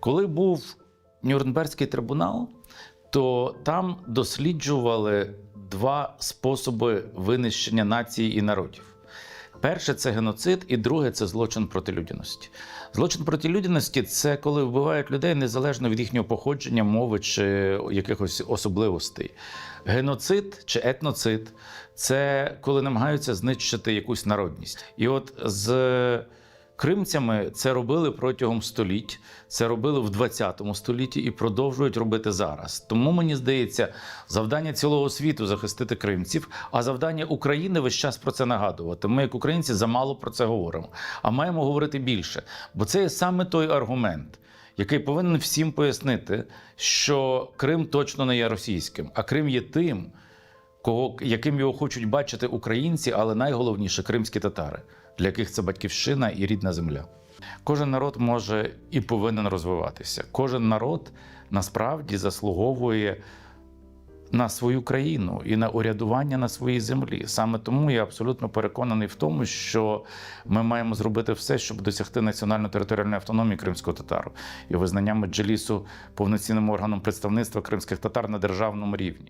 Коли був Нюрнберзький трибунал, то там досліджували два способи винищення нації і народів. Перше це геноцид, і друге це злочин проти людяності. Злочин проти людяності це коли вбивають людей незалежно від їхнього походження, мови чи якихось особливостей. Геноцид чи етноцид це коли намагаються знищити якусь народність. І от з Кримцями це робили протягом століть, це робили в 20 столітті і продовжують робити зараз. Тому мені здається, завдання цілого світу захистити кримців, а завдання України весь час про це нагадувати. Ми, як українці, замало про це говоримо, а маємо говорити більше. Бо це є саме той аргумент, який повинен всім пояснити, що Крим точно не є російським, а Крим є тим, кого, яким його хочуть бачити українці, але найголовніше кримські татари, для яких це батьківщина і рідна земля. Кожен народ може і повинен розвиватися. Кожен народ насправді заслуговує на свою країну і на урядування на своїй землі. Саме тому я абсолютно переконаний в тому, що ми маємо зробити все, щоб досягти національно-територіальної автономії кримського татару і визнання Меджлісу повноцінним органом представництва кримських татар на державному рівні.